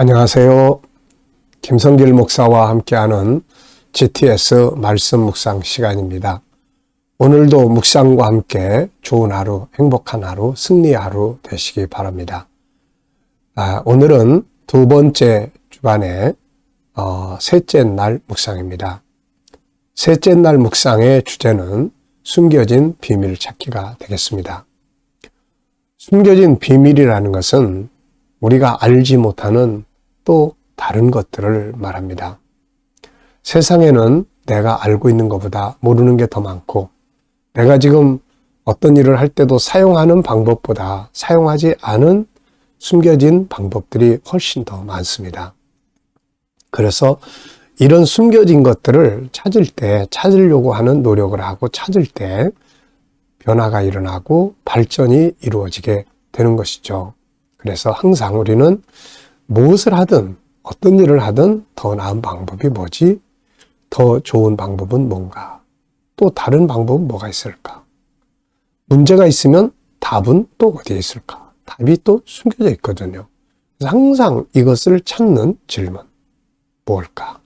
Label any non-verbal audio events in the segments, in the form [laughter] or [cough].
안녕하세요. 김성길 목사와 함께하는 GTS 말씀 묵상 시간입니다. 오늘도 묵상과 함께 좋은 하루, 행복한 하루, 승리의 하루 되시기 바랍니다. 아, 오늘은 두 번째 주간의 어, 셋째 날 묵상입니다. 셋째 날 묵상의 주제는 숨겨진 비밀 찾기가 되겠습니다. 숨겨진 비밀이라는 것은 우리가 알지 못하는 또 다른 것들을 말합니다. 세상에는 내가 알고 있는 것보다 모르는 게 더 많고 내가 지금 어떤 일을 할 때도 사용하는 방법보다 사용하지 않은 숨겨진 방법들이 훨씬 더 많습니다. 그래서 이런 숨겨진 것들을 찾을 때, 찾으려고 하는 노력을 하고 찾을 때 변화가 일어나고 발전이 이루어지게 되는 것이죠. 그래서 항상 우리는 무엇을 하든 어떤 일을 하든 더 나은 방법이 뭐지? 더 좋은 방법은 뭔가? 또 다른 방법은 뭐가 있을까? 문제가 있으면 답은 또 어디에 있을까? 답이 또 숨겨져 있거든요. 그래서 항상 이것을 찾는 질문. 무엇일까?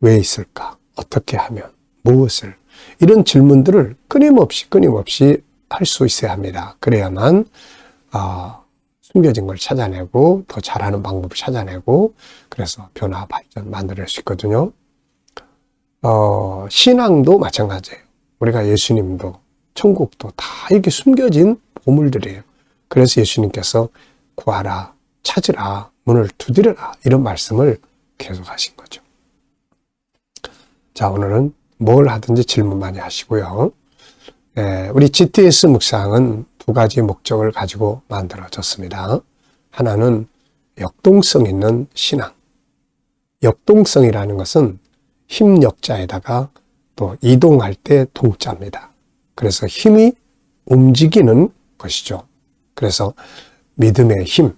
왜 있을까? 어떻게 하면? 무엇을? 이런 질문들을 끊임없이 끊임없이 할 수 있어야 합니다. 그래야만 어, 숨겨진 걸 찾아내고 더 잘하는 방법을 찾아내고 그래서 변화 발전 만들어낼 수 있거든요. 어, 신앙도 마찬가지예요. 우리가 예수님도 천국도 다 이렇게 숨겨진 보물들이에요. 그래서 예수님께서 구하라, 찾으라, 문을 두드려라 이런 말씀을 계속 하신 거죠. 자, 오늘은 뭘 하든지 질문 많이 하시고요. 예, 우리 GTS 묵상은 두 가지 목적을 가지고 만들어졌습니다. 하나는 역동성 있는 신앙. 역동성이라는 것은 힘 역자에다가 또 이동할 때 동자입니다. 그래서 힘이 움직이는 것이죠. 그래서 믿음의 힘,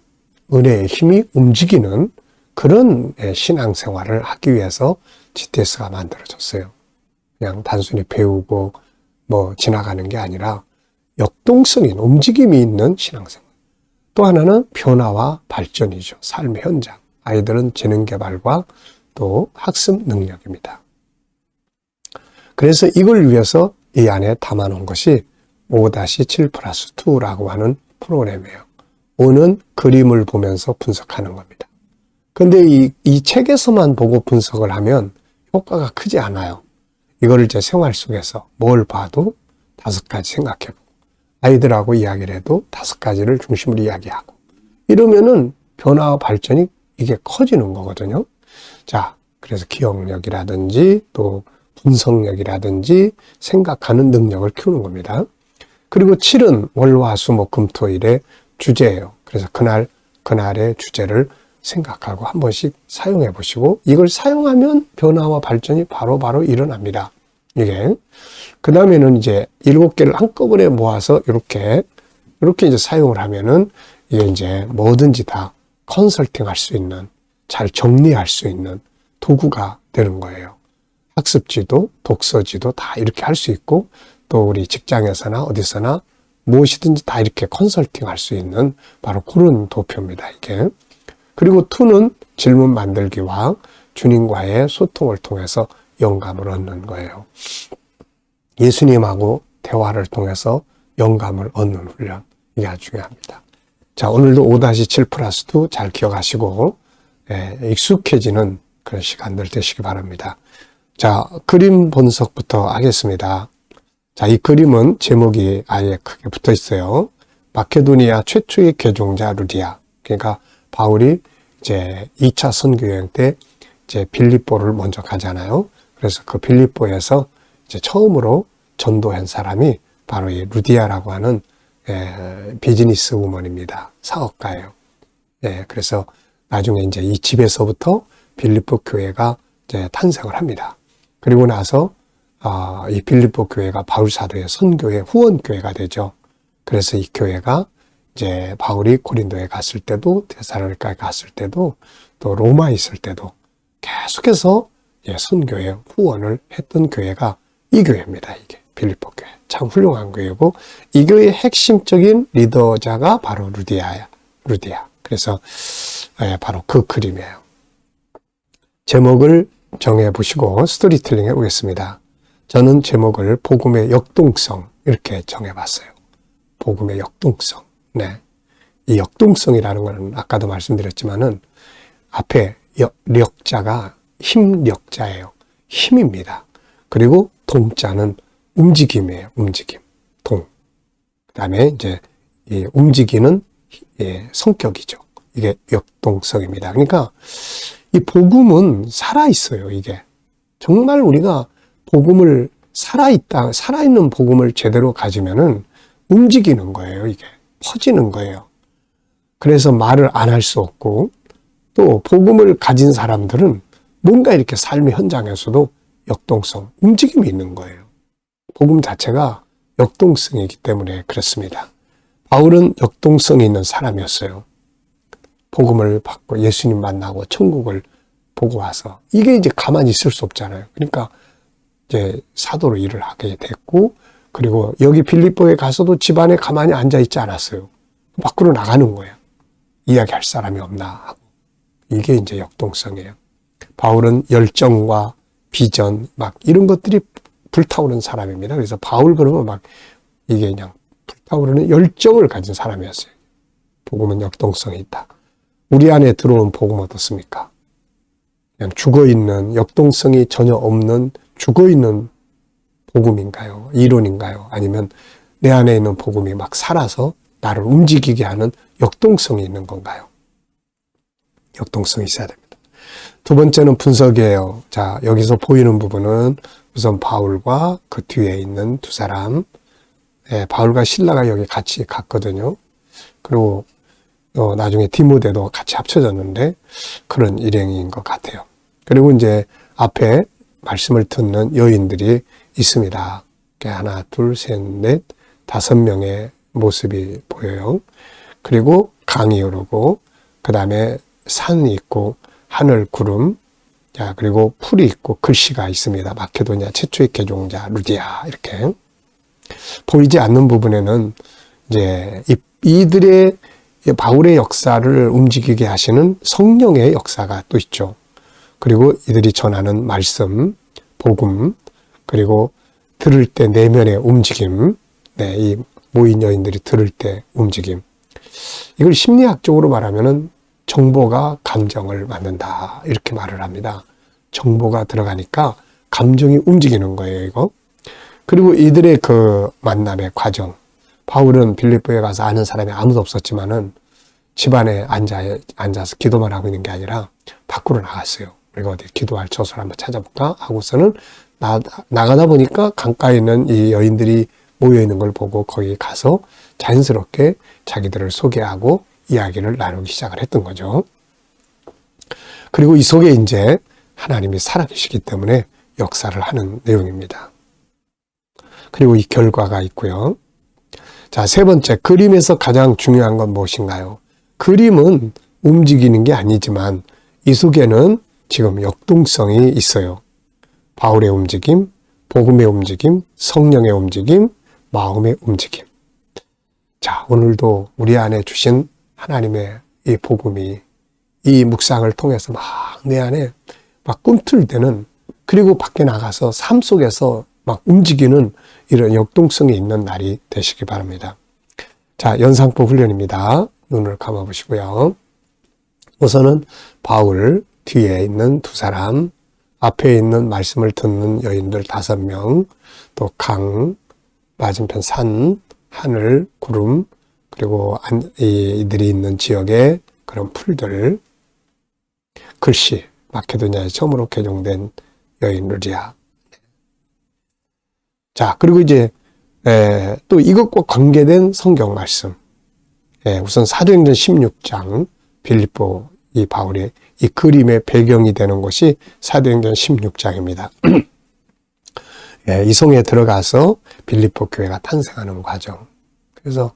은혜의 힘이 움직이는 그런 신앙생활을 하기 위해서 GTS가 만들어졌어요. 그냥 단순히 배우고 뭐 지나가는 게 아니라 역동성인 움직임이 있는 신앙생활. 또 하나는 변화와 발전이죠. 삶의 현장. 아이들은 재능 개발과 또 학습 능력입니다. 그래서 이걸 위해서 이 안에 담아놓은 것이 5-7 플러스 2라고 하는 프로그램이에요. 5는 그림을 보면서 분석하는 겁니다. 근데 이, 이 책에서만 보고 분석을 하면 효과가 크지 않아요. 이거를 제 생활 속에서 뭘 봐도 다섯 가지 생각해보고 아이들하고 이야기를 해도 다섯 가지를 중심으로 이야기하고 이러면은 변화와 발전이 이게 커지는 거거든요. 자, 그래서 기억력이라든지 또 분석력이라든지 생각하는 능력을 키우는 겁니다. 그리고 7은 월화수목금토일의 주제예요. 그래서 그날 그날의 주제를 생각하고 한 번씩 사용해 보시고 이걸 사용하면 변화와 발전이 바로바로 바로 일어납니다. 이게 그 다음에는 이제 일곱 개를 한꺼번에 모아서 이렇게 이렇게 이제 사용을 하면은 이게 이제 뭐든지 다 컨설팅 할 수 있는 잘 정리할 수 있는 도구가 되는 거예요. 학습지도 독서지도 다 이렇게 할 수 있고 또 우리 직장에서나 어디서나 무엇이든지 다 이렇게 컨설팅 할 수 있는 바로 그런 도표입니다. 이게. 그리고 투는 질문 만들기와 주님과의 소통을 통해서 영감을 얻는 거예요. 예수님하고 대화를 통해서 영감을 얻는 훈련. 이게 아주 중요합니다. 자, 오늘도 5-7 플러스 2 잘 기억하시고, 예, 익숙해지는 그런 시간들 되시기 바랍니다. 자, 그림 분석부터 하겠습니다. 자, 이 그림은 제목이 아예 크게 붙어 있어요. 마케도니아 최초의 개종자 루디아. 그러니까 바울이 이제 2차 선교 여행 때 이제 빌립보를 먼저 가잖아요. 그래서 그 빌립보에서 이제 처음으로 전도한 사람이 바로 이 루디아라고 하는 예, 비즈니스 우먼입니다. 사업가예요. 예, 그래서 나중에 이제 이 집에서부터 빌립보 교회가 이제 탄생을 합니다. 그리고 나서 어, 이 빌립보 교회가 바울 사도의 선교의 후원 교회가 되죠. 그래서 이 교회가 이제 바울이 고린도에 갔을 때도 데살로니카에 갔을 때도 또 로마에 있을 때도 계속해서 예, 선교회 후원을 했던 교회가 이 교회입니다. 이게 빌립보 교회. 참 훌륭한 교회고 이 교회의 핵심적인 리더자가 바로 루디아야. 루디아. 그래서 예, 바로 그 그림이에요. 제목을 정해 보시고 스토리텔링 해 보겠습니다. 저는 제목을 복음의 역동성 이렇게 정해 봤어요. 복음의 역동성. 네. 이 역동성이라는 것은 아까도 말씀드렸지만은 앞에 력자가 힘력자예요. 힘입니다. 그리고 동자는 움직임이에요. 움직임. 동. 그 다음에 이제 이 움직이는 예, 성격이죠. 이게 역동성입니다. 그러니까 이 복음은 살아있어요. 이게. 정말 우리가 복음을 살아있다, 살아있는 복음을 제대로 가지면은 움직이는 거예요. 이게. 퍼지는 거예요. 그래서 말을 안 할 수 없고 또 복음을 가진 사람들은 뭔가 이렇게 삶의 현장에서도 역동성, 움직임이 있는 거예요. 복음 자체가 역동성이기 때문에 그렇습니다. 바울은 역동성이 있는 사람이었어요. 복음을 받고 예수님 만나고 천국을 보고 와서 이게 이제 가만히 있을 수 없잖아요. 그러니까 이제 사도로 일을 하게 됐고 그리고 여기 빌립보에 가서도 집안에 가만히 앉아 있지 않았어요. 밖으로 나가는 거예요. 이야기할 사람이 없나 하고 이게 이제 역동성이에요. 바울은 열정과 비전 막 이런 것들이 불타오른 사람입니다. 그래서 바울 그러면 막 이게 그냥 불타오르는 열정을 가진 사람이었어요. 복음은 역동성이 있다. 우리 안에 들어온 복음 어떻습니까? 그냥 죽어 있는 역동성이 전혀 없는 죽어 있는 복음인가요? 이론인가요? 아니면 내 안에 있는 복음이 막 살아서 나를 움직이게 하는 역동성이 있는 건가요? 역동성이 있어야 됩니다. 두 번째는 분석이에요. 자, 여기서 보이는 부분은 우선 바울과 그 뒤에 있는 두 사람, 예, 바울과 신라가 여기 같이 갔거든요. 그리고 어, 나중에 디모데도 같이 합쳐졌는데 그런 일행인 것 같아요. 그리고 이제 앞에 말씀을 듣는 여인들이 있습니다. 하나, 둘, 셋, 넷, 다섯 명의 모습이 보여요. 그리고 강이 흐르고, 그 다음에 산이 있고, 하늘 구름, 자, 그리고 풀이 있고 글씨가 있습니다. 마케도니아 최초의 개종자 루디아 이렇게 보이지 않는 부분에는 이제 이들의 바울의 역사를 움직이게 하시는 성령의 역사가 또 있죠. 그리고 이들이 전하는 말씀, 복음, 그리고 들을 때 내면의 움직임, 네, 이 모인 여인들이 들을 때 움직임. 이걸 심리학적으로 말하면은 정보가 감정을 만든다. 이렇게 말을 합니다. 정보가 들어가니까 감정이 움직이는 거예요, 이거. 그리고 이들의 그 만남의 과정. 바울은 빌립보에 가서 아는 사람이 아무도 없었지만은 집안에 앉아, 앉아서 기도만 하고 있는 게 아니라 밖으로 나갔어요. 우리가 어디 기도할 처소를 한번 찾아볼까? 하고서는 나, 나가다 보니까 강가에 있는 이 여인들이 모여 있는 걸 보고 거기 가서 자연스럽게 자기들을 소개하고 이야기를 나누기 시작을 했던 거죠. 그리고 이 속에 이제 하나님이 살아계시기 때문에 역사를 하는 내용입니다. 그리고 이 결과가 있고요. 자, 세 번째, 그림에서 가장 중요한 건 무엇인가요? 그림은 움직이는 게 아니지만 이 속에는 지금 역동성이 있어요. 바울의 움직임, 복음의 움직임, 성령의 움직임, 마음의 움직임. 자, 오늘도 우리 안에 주신 하나님의 이 복음이 이 묵상을 통해서 막 내 안에 막 꿈틀대는 그리고 밖에 나가서 삶 속에서 막 움직이는 이런 역동성이 있는 날이 되시기 바랍니다. 자, 연상법 훈련입니다. 눈을 감아 보시고요. 우선은 바울 뒤에 있는 두 사람, 앞에 있는 말씀을 듣는 여인들 다섯 명, 또 강, 맞은편 산, 하늘, 구름, 그리고 이들이 있는 지역에 그런 풀들, 글씨, 마케도니아에 처음으로 개종된 여인 루리아. 자, 그리고 이제 에, 또 이것과 관계된 성경 말씀. 예, 우선 사도행전 16장 빌립보 이 바울의 이 그림의 배경이 되는 것이 사도행전 16장입니다. [clears throat] 예, 이송에 들어가서 빌립보 교회가 탄생하는 과정. 그래서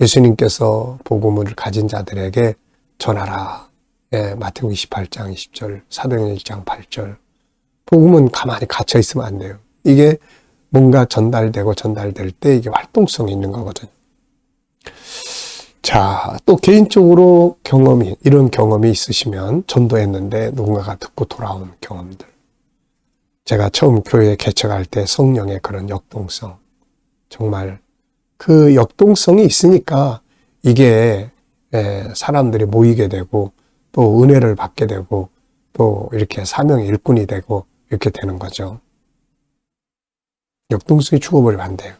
예수님께서 복음을 가진 자들에게 전하라. 예, 마태복음 28장 20절, 사도행전 1장 8절. 복음은 가만히 갇혀 있으면 안 돼요. 이게 뭔가 전달되고 전달될 때 이게 활동성이 있는 거거든요. 자, 또 개인적으로 경험이, 이런 경험이 있으시면 전도했는데 누군가가 듣고 돌아온 경험들. 제가 처음 교회 개척할 때 성령의 그런 역동성. 정말 그 역동성이 있으니까 이게 예, 사람들이 모이게 되고 또 은혜를 받게 되고 또 이렇게 사명의 일꾼이 되고 이렇게 되는 거죠. 역동성이 죽어버리면 안 돼요.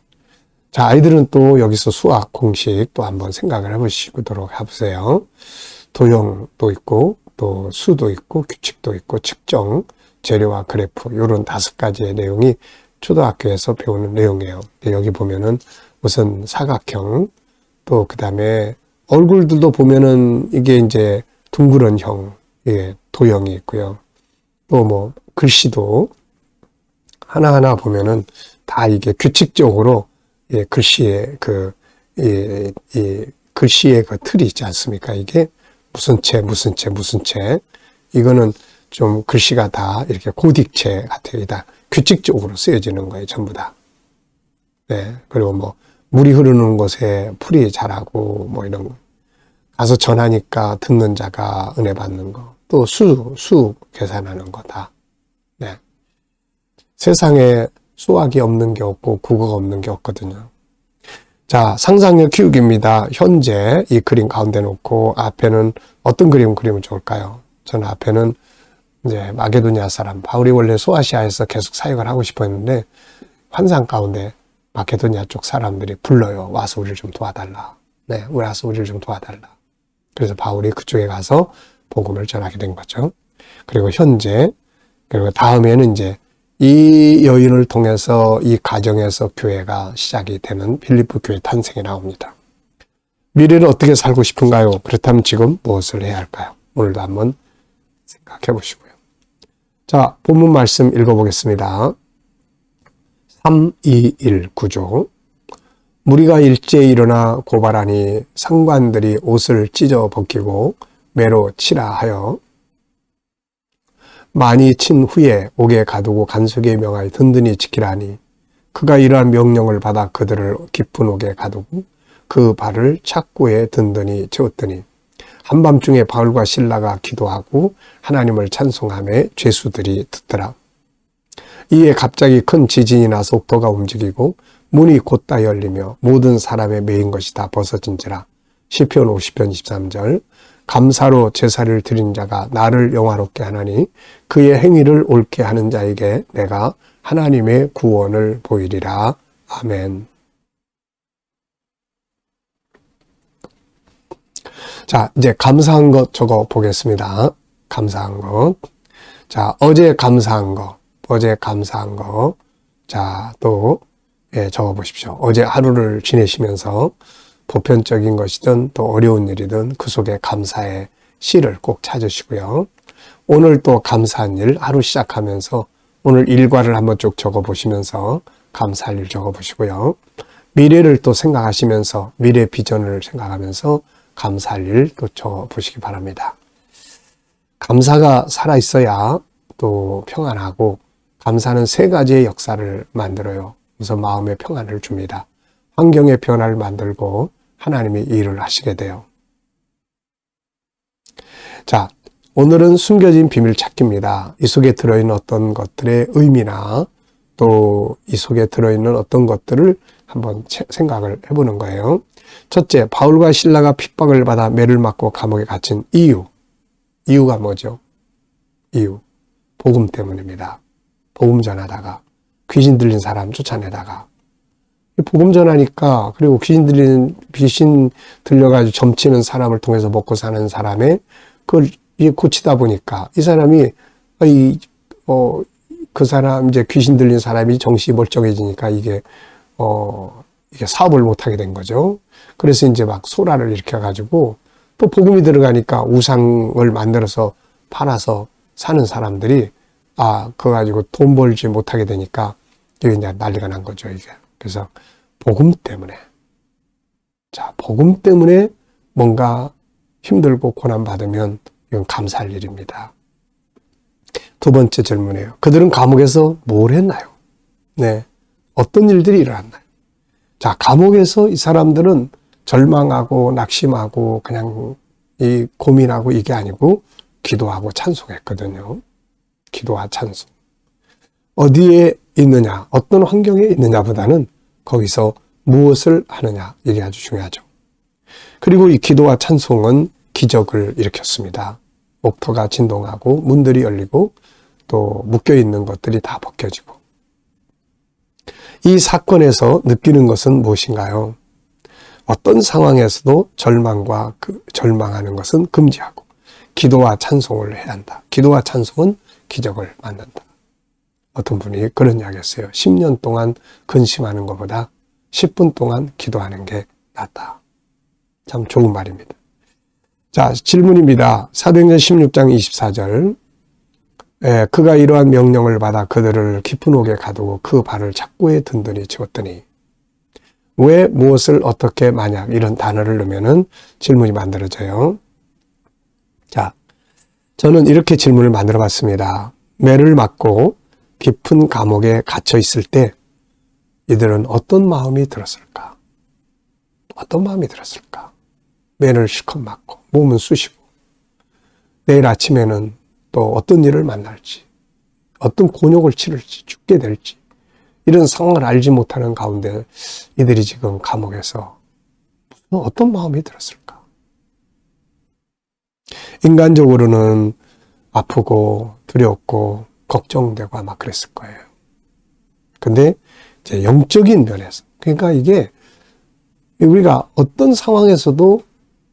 자, 아이들은 또 여기서 수학 공식 또 한번 생각을 해보시도록 해보세요. 도형도 있고, 또 수도 있고, 규칙도 있고, 측정, 재료와 그래프, 요런 다섯 가지의 내용이 초등학교에서 배우는 내용이에요. 여기 보면은 우선 사각형, 또 그 다음에 얼굴들도 보면은 이게 이제 둥그런 형, 예, 도형이 있고요. 또 뭐 글씨도 하나하나 보면은 다 이게 규칙적으로 예, 글씨의 그, 이, 이 글씨의 그 틀이 있지 않습니까? 이게 무슨 체, 무슨 체, 무슨 체. 이거는 좀 글씨가 다 이렇게 고딕체 같아요. 다 규칙적으로 쓰여지는 거예요. 전부 다. 네. 그리고 뭐, 물이 흐르는 곳에 풀이 자라고 뭐 이런 거. 가서 전하니까 듣는 자가 은혜 받는 거. 또 수, 수 계산하는 거 다. 네. 세상에 수학이 없는 게 없고 국어가 없는 게 없거든요. 자, 상상력 키우기입니다. 현재 이 그림 가운데 놓고 앞에는 어떤 그림 그리면 좋을까요? 저는 앞에는 이제 마게도니아 사람, 바울이 원래 소아시아에서 계속 사역을 하고 싶어 했는데 환상 가운데 마케도니아 쪽 사람들이 불러요. 와서 우리를 좀 도와달라. 네, 와서 우리를 좀 도와달라. 그래서 바울이 그쪽에 가서 복음을 전하게 된 거죠. 그리고 현재, 그리고 다음에는 이제 이 여인을 통해서 이 가정에서 교회가 시작이 되는 필리프 교회 탄생이 나옵니다. 미래를 어떻게 살고 싶은가요? 그렇다면 지금 무엇을 해야 할까요? 오늘도 한번 생각해 보시고요. 자, 본문 말씀 읽어보겠습니다. 3, 2, 1 구조. 무리가 일제히 일어나 고발하니 상관들이 옷을 찢어 벗기고 매로 치라 하여 많이 친 후에 옥에 가두고 간수에게 명하여 든든히 지키라니 그가 이러한 명령을 받아 그들을 깊은 옥에 가두고 그 발을 착고에 든든히 채웠더니 한밤중에 바울과 신라가 기도하고 하나님을 찬송함에 죄수들이 듣더라. 이에 갑자기 큰 지진이 나서 옥토가 움직이고 문이 곧다 열리며 모든 사람의 메인 것이 다 벗어진지라. 시편 50편 23절 감사로 제사를 드린 자가 나를 영화롭게 하나니 그의 행위를 옳게 하는 자에게 내가 하나님의 구원을 보이리라. 아멘. 자, 이제 감사한 것 적어 보겠습니다. 감사한 것. 자, 어제 감사한 것. 어제 감사한 것. 자, 또, 예, 적어 보십시오. 어제 하루를 지내시면서 보편적인 것이든 또 어려운 일이든 그 속에 감사의 시를 꼭 찾으시고요. 오늘 또 감사한 일 하루 시작하면서 오늘 일과를 한번 쭉 적어 보시면서 감사할 일 적어 보시고요. 미래를 또 생각하시면서 미래 비전을 생각하면서 감사할 일 또 적어 보시기 바랍니다. 감사가 살아 있어야 또 평안하고 감사는 세 가지의 역사를 만들어요. 우선 마음의 평안을 줍니다. 환경의 변화를 만들고 하나님이 일을 하시게 돼요. 자, 오늘은 숨겨진 비밀 찾기입니다. 이 속에 들어있는 어떤 것들의 의미나 또 이 속에 들어있는 어떤 것들을 한번 생각을 해보는 거예요. 첫째, 바울과 신라가 핍박을 받아 매를 맞고 감옥에 갇힌 이유. 이유가 뭐죠? 이유. 복음 때문입니다. 복음 전하다가 귀신 들린 사람 쫓아내다가 복음 전하니까 그리고 귀신 들리는 귀신 들려가지고 점치는 사람을 통해서 먹고 사는 사람의 그걸 고치다 보니까 이 사람이 이 어 그 사람 이제 귀신 들린 사람이 정신이 멀쩡해지니까 이게 어 이게 사업을 못 하게 된 거죠. 그래서 이제 막 소라를 일으켜 가지고 또 복음이 들어가니까 우상을 만들어서 팔아서 사는 사람들이 아 그거 가지고 돈 벌지 못하게 되니까 이게 이제 난리가 난 거죠 이게. 그래서 복음 때문에 자 복음 때문에 뭔가 힘들고 고난 받으면 이건 감사할 일입니다. 두 번째 질문이에요. 그들은 감옥에서 뭘 했나요? 네. 어떤 일들이 일어났나요? 자, 감옥에서 이 사람들은 절망하고 낙심하고 그냥 이 고민하고 이게 아니고 기도하고 찬송했거든요. 기도와 찬송. 어디에 있느냐, 어떤 환경에 있느냐보다는 거기서 무엇을 하느냐, 이게 아주 중요하죠. 그리고 이 기도와 찬송은 기적을 일으켰습니다. 옥토가 진동하고 문들이 열리고 또 묶여 있는 것들이 다 벗겨지고 이 사건에서 느끼는 것은 무엇인가요? 어떤 상황에서도 절망과 그 절망하는 것은 금지하고 기도와 찬송을 해야 한다. 기도와 찬송은 기적을 만든다. 어떤 분이 그런 이야기 했어요. 10년 동안 근심하는 것보다 10분 동안 기도하는 게 낫다. 참 좋은 말입니다. 자, 질문입니다. 사도행전 16장 24절. 예, 그가 이러한 명령을 받아 그들을 깊은 옥에 가두고 그 발을 착고에 든든히 채웠더니 왜 무엇을 어떻게 만약 이런 단어를 넣으면은 질문이 만들어져요. 자, 저는 이렇게 질문을 만들어 봤습니다. 매를 맞고 깊은 감옥에 갇혀 있을 때 이들은 어떤 마음이 들었을까? 어떤 마음이 들었을까? 매를 실컷 맞고 몸은 쑤시고 내일 아침에는 또 어떤 일을 만날지 어떤 곤욕을 치를지 죽게 될지 이런 상황을 알지 못하는 가운데 이들이 지금 감옥에서 어떤 마음이 들었을까? 인간적으로는 아프고 두렵고 걱정되고 아마 그랬을 거예요. 근데 이제 영적인 면에서 그러니까 이게 우리가 어떤 상황에서도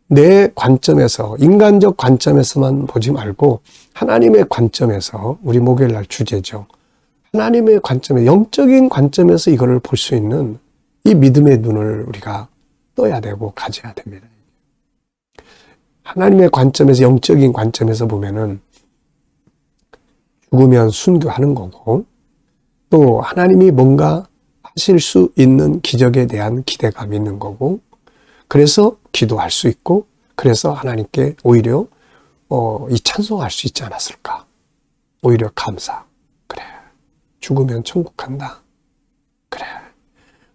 내 관점에서 인간적 관점에서만 보지 말고 하나님의 관점에서 우리 목요일 날 주제죠. 하나님의 관점에 영적인 관점에서 이거를 볼 수 있는 이 믿음의 눈을 우리가 떠야 되고 가져야 됩니다. 하나님의 관점에서 영적인 관점에서 보면은 죽으면 순교하는 거고 또 하나님이 뭔가 하실 수 있는 기적에 대한 기대감이 있는 거고 그래서 기도할 수 있고 그래서 하나님께 오히려 어, 이 찬송할 수 있지 않았을까 오히려 감사 죽으면 천국 간다. 그래.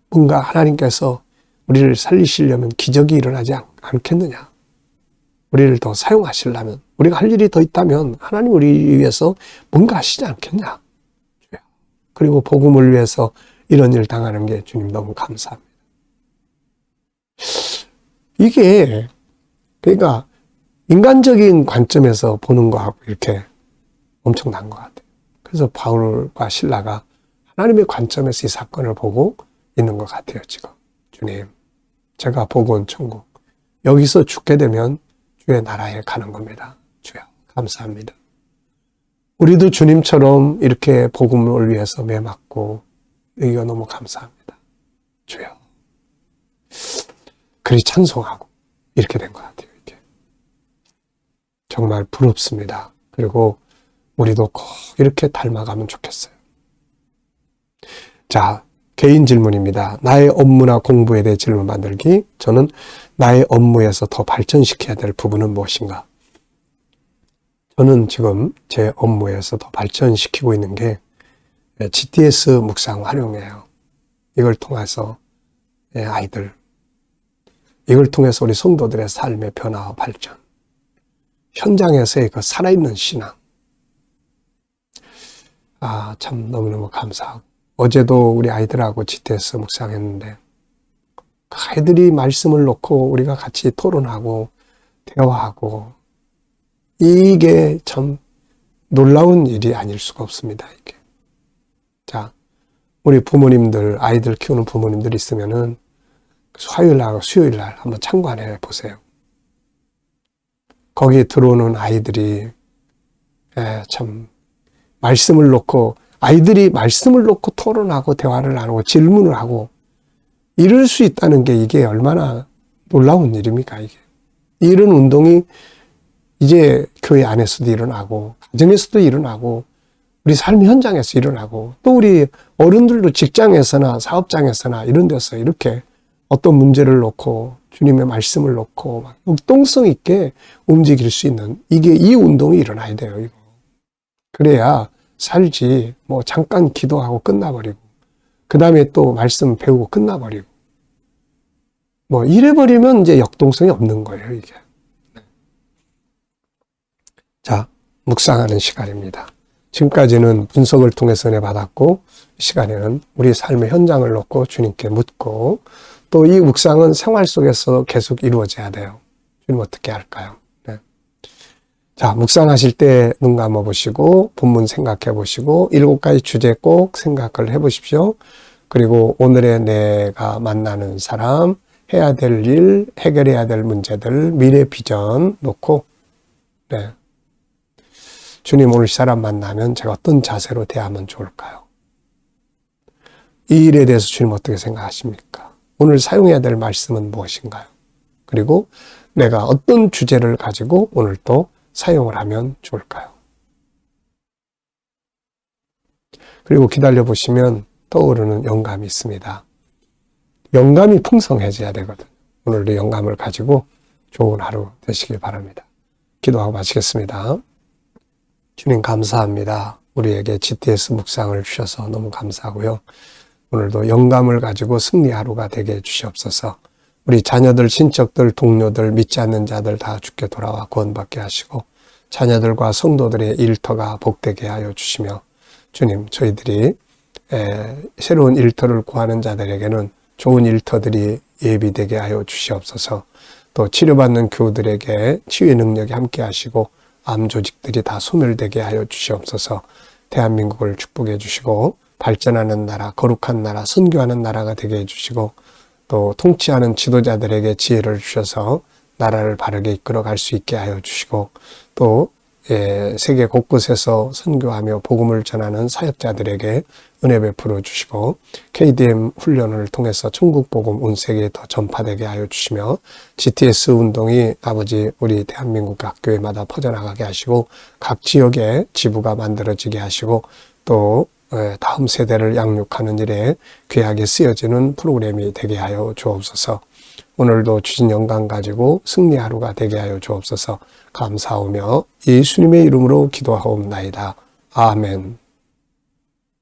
뭔가 하나님께서 우리를 살리시려면 기적이 일어나지 않겠느냐. 우리를 더 사용하시려면, 우리가 할 일이 더 있다면 하나님 우리 위해서 뭔가 하시지 않겠냐. 그리고 복음을 위해서 이런 일 당하는 게 주님 너무 감사합니다. 이게, 그러니까 인간적인 관점에서 보는 거하고 이렇게 엄청난 것 같아요. 그래서 바울과 신라가 하나님의 관점에서 이 사건을 보고 있는 것 같아요, 지금. 주님, 제가 보고 온 천국. 여기서 죽게 되면 주의 나라에 가는 겁니다. 주여, 감사합니다. 우리도 주님처럼 이렇게 복음을 위해서 매맞고, 여기가 너무 감사합니다. 주여. 그리 찬송하고, 이렇게 된 것 같아요, 이게. 정말 부럽습니다. 그리고 우리도 꼭 이렇게 닮아가면 좋겠어요. 자, 개인 질문입니다. 나의 업무나 공부에 대해 질문 만들기. 저는 나의 업무에서 더 발전시켜야 될 부분은 무엇인가? 저는 지금 제 업무에서 더 발전시키고 있는 게 GTS 묵상 활용이에요. 이걸 통해서 아이들, 이걸 통해서 우리 성도들의 삶의 변화와 발전, 현장에서의 그 살아있는 신앙, 아, 참 너무너무 감사하고. 어제도 우리 아이들하고 GTS 묵상했는데, 그 아이들이 말씀을 놓고 우리가 같이 토론하고, 대화하고, 이게 참 놀라운 일이 아닐 수가 없습니다, 이게. 자, 우리 부모님들, 아이들 키우는 부모님들 있으면은, 화요일 날, 수요일 날 한번 참관해 보세요. 거기에 들어오는 아이들이, 에, 참, 말씀을 놓고 아이들이 말씀을 놓고 토론하고 대화를 나누고 질문을 하고 이럴 수 있다는 게 이게 얼마나 놀라운 일입니까, 이게. 이런 운동이 이제 교회 안에서도 일어나고, 가정에서도 일어나고, 우리 삶 현장에서 일어나고, 또 우리 어른들도 직장에서나 사업장에서나 이런 데서 이렇게 어떤 문제를 놓고 주님의 말씀을 놓고 막 융동성 있게 움직일 수 있는 이게 이 운동이 일어나야 돼요, 이거. 그래야 살지 뭐 잠깐 기도하고 끝나버리고 그 다음에 또 말씀 배우고 끝나버리고 뭐 이래버리면 이제 역동성이 없는 거예요, 이게. 네. 자, 묵상하는 시간입니다. 지금까지는 분석을 통해서 은혜 받았고, 이 시간에는 우리 삶의 현장을 놓고 주님께 묻고, 또 이 묵상은 생활 속에서 계속 이루어져야 돼요. 주님 어떻게 할까요? 네. 자, 묵상하실 때 눈 감아 보시고, 본문 생각해 보시고, 일곱 가지 주제 꼭 생각을 해 보십시오. 그리고 오늘의 내가 만나는 사람, 해야 될 일, 해결해야 될 문제들, 미래 비전 놓고, 네. 주님 오늘 이 사람 만나면 제가 어떤 자세로 대하면 좋을까요? 이 일에 대해서 주님 어떻게 생각하십니까? 오늘 사용해야 될 말씀은 무엇인가요? 그리고 내가 어떤 주제를 가지고 오늘 또 사용을 하면 좋을까요? 그리고 기다려 보시면 떠오르는 영감이 있습니다. 영감이 풍성해져야 되거든. 오늘도 영감을 가지고 좋은 하루 되시길 바랍니다. 기도하고 마치겠습니다. 주님 감사합니다. 우리에게 GTS 묵상을 주셔서 너무 감사하고요. 오늘도 영감을 가지고 승리 하루가 되게 해주시옵소서. 우리 자녀들, 친척들, 동료들, 믿지 않는 자들 다 죽게 돌아와 구원받게 하시고 자녀들과 성도들의 일터가 복되게 하여 주시며 주님 저희들이 에, 새로운 일터를 구하는 자들에게는 좋은 일터들이 예비되게 하여 주시옵소서. 또 치료받는 교우들에게 치유의 능력이 함께 하시고 암 조직들이 다 소멸되게 하여 주시옵소서. 대한민국을 축복해 주시고 발전하는 나라, 거룩한 나라, 선교하는 나라가 되게 해 주시고 또 통치하는 지도자들에게 지혜를 주셔서 나라를 바르게 이끌어 갈 수 있게 하여 주시고 또 예, 세계 곳곳에서 선교하며 복음을 전하는 사역자들에게 은혜 베풀어 주시고 KDM 훈련을 통해서 천국 복음 온 세계에 더 전파되게 하여 주시며 GTS 운동이 아버지 우리 대한민국 각 교회마다 퍼져나가게 하시고 각 지역에 지부가 만들어지게 하시고 또 예, 다음 세대를 양육하는 일에 귀하게 쓰여지는 프로그램이 되게 하여 주옵소서. 오늘도 주신 영광 가지고 승리 하루가 되게 하여 주옵소서 감사하며 예수님의 이름으로 기도하옵나이다. 아멘.